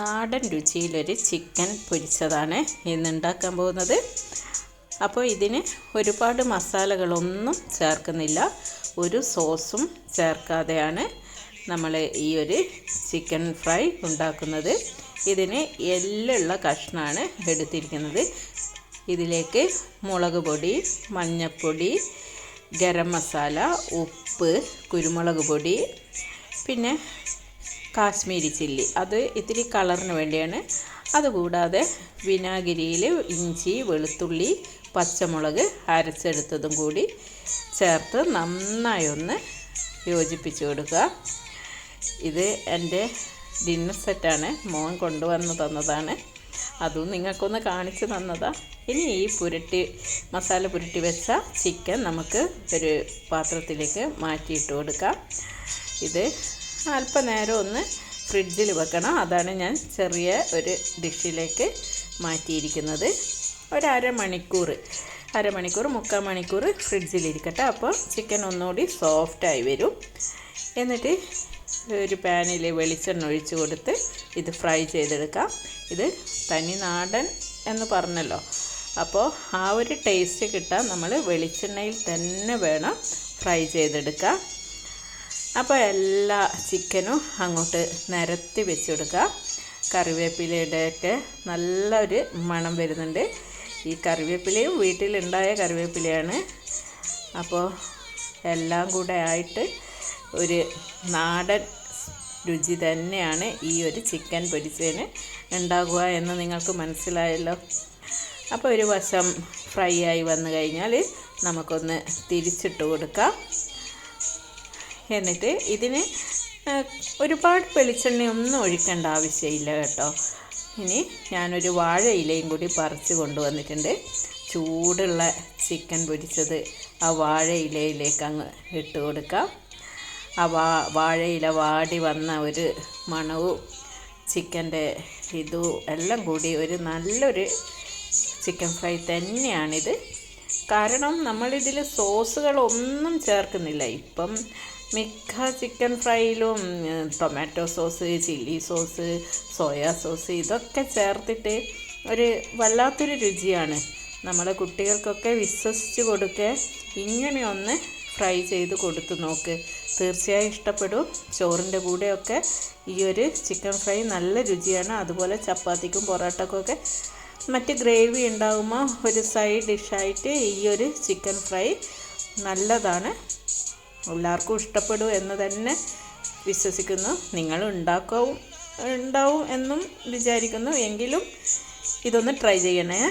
നാടൻ രുചിയിലൊരു ചിക്കൻ പൊരിച്ചതാണ് ഇന്ന് ഉണ്ടാക്കാൻ പോകുന്നത്. അപ്പോൾ ഇതിന് ഒരുപാട് മസാലകളൊന്നും ചേർക്കുന്നില്ല. ഒരു സോസും ചേർക്കാതെയാണ് നമ്മൾ ഈ ഒരു ചിക്കൻ ഫ്രൈ ഉണ്ടാക്കുന്നത്. ഇതിന് എല്ലുള്ള കഷ്ണമാണ് എടുത്തിരിക്കുന്നത്. ഇതിലേക്ക് മുളക് പൊടി മഞ്ഞൾപ്പൊടി ഗരം മസാല ഉപ്പ് കുരുമുളക് പൊടി പിന്നെ കാശ്മീരി ചില്ലി. അത് ഇത്തിരി കളറിന് വേണ്ടിയാണ്. അതുകൂടാതെ വിനാഗിരിയിൽ ഇഞ്ചി വെളുത്തുള്ളി പച്ചമുളക് അരച്ചെടുത്തതും കൂടി ചേർത്ത് നന്നായി ഒന്ന് യോജിപ്പിച്ച് കൊടുക്കുക. ഇത് എന്റെ ഡിന്നർ സെറ്റാണ്. മോൻ കൊണ്ടുവന്ന് തന്നതാണ്. അതും നിങ്ങൾക്കൊന്ന് കാണിച്ചു തന്നതാ. ഇനി ഈ പുരട്ടി മസാല പുരട്ടി വെച്ച ചിക്കൻ നമുക്ക് ഒരു പാത്രത്തിലേക്ക് മാറ്റിയിട്ട് കൊടുക്കാം. ഇത് അല്പനേരം ഒന്ന് ഫ്രിഡ്ജിൽ വെക്കണം. അതാണ് ഞാൻ ചെറിയ ഒരു ഡിഷിലേക്ക് മാറ്റിയിരിക്കുന്നത്. ഒരമണിക്കൂർ അരമണിക്കൂർ മുക്കാൽ മണിക്കൂർ ഫ്രിഡ്ജിലിരിക്കട്ടെ അപ്പോൾ ചിക്കൻ ഒന്നുകൂടി സോഫ്റ്റായി വരും. എന്നിട്ട് ഒരു പാനിൽ വെളിച്ചെണ്ണ ഒഴിച്ച് കൊടുത്ത് ഇത് ഫ്രൈ ചെയ്തെടുക്കാം. ഇത് തനി നാടൻ എന്ന് പറഞ്ഞല്ലോ. അപ്പോൾ ആ ഒരു ടേസ്റ്റ് കിട്ടാൻ നമ്മൾ വെളിച്ചെണ്ണയിൽ തന്നെ വേണം ഫ്രൈ ചെയ്തെടുക്കുക അപ്പോൾ എല്ലാ ചിക്കനും അങ്ങോട്ട് നിരത്തി വെച്ച് കൊടുക്കുക കറിവേപ്പിലയുടെയൊക്കെ നല്ലൊരു മണം വരുന്നുണ്ട്. ഈ കറിവേപ്പിലയും വീട്ടിലുണ്ടായ കറിവേപ്പിലയാണ്. അപ്പോൾ എല്ലാം കൂടെ ആയിട്ട് ഒരു നാടൻ രുചി തന്നെയാണ് ഈ ഒരു ചിക്കൻ പൊരിച്ചതിന് ഉണ്ടാകുക എന്ന് നിങ്ങൾക്ക് മനസ്സിലായല്ലോ. അപ്പോൾ ഒരു വശം ഫ്രൈ ആയി വന്നു കഴിഞ്ഞാൽ നമുക്കൊന്ന് തിരിച്ചിട്ട് കൊടുക്കാം. എന്നിട്ട് ഇതിന് ഒരുപാട് വെളിച്ചെണ്ണയൊന്നും ഒഴിക്കേണ്ട ആവശ്യമില്ല കേട്ടോ. ഇനി ഞാനൊരു വാഴ ഇലയും കൂടി പറിച്ച് കൊണ്ടുവന്നിട്ടുണ്ട്. ചൂടുള്ള ചിക്കൻ പൊരിച്ചത് ആ വാഴ ഇലയിലേക്ക് അങ്ങ് ഇട്ട് കൊടുക്കാം. ആ വാ വാഴയില വാടി വന്ന ഒരു മണവും ചിക്കന്റെ ഇതും എല്ലാം കൂടി ഒരു നല്ലൊരു ചിക്കൻ ഫ്രൈ തന്നെയാണിത്. കാരണം നമ്മളിതിൽ സോസുകളൊന്നും ചേർക്കുന്നില്ല. ഇപ്പം മിക്ക chicken ഫ്രൈയിലും tomato sauce chilli sauce soya sauce ഇതൊക്കെ ചേർത്തിട്ട് ഒരു വല്ലാത്തൊരു രുചിയാണ്. നമ്മളെ കുട്ടികൾക്കൊക്കെ വിശ്വസിച്ച് കൊടുക്കുക ഇങ്ങനെയൊന്ന് ഫ്രൈ ചെയ്ത് കൊടുത്തു നോക്ക്. തീർച്ചയായും ഇഷ്ടപ്പെടും. ചോറിന്റെ കൂടെയൊക്കെ ഈ ഒരു ചിക്കൻ ഫ്രൈ നല്ല രുചിയാണ്. അതുപോലെ ചപ്പാത്തിക്കും പൊറോട്ടക്കൊക്കെ മറ്റ് ഗ്രേവി ഉണ്ടാകുമ്പോൾ ഒരു സൈഡ് ഡിഷായിട്ട് ഈ ഒരു ചിക്കൻ ഫ്രൈ നല്ലതാണ്. എല്ലാവർക്കും ഇഷ്ടപ്പെടും എന്ന് തന്നെ വിശ്വസിക്കുന്നു. നിങ്ങൾ ഉണ്ടാക്കും ഉണ്ടാവും എന്നും വിചാരിക്കുന്നു. എങ്കിലും ഇതൊന്ന് ട്രൈ ചെയ്യണേ.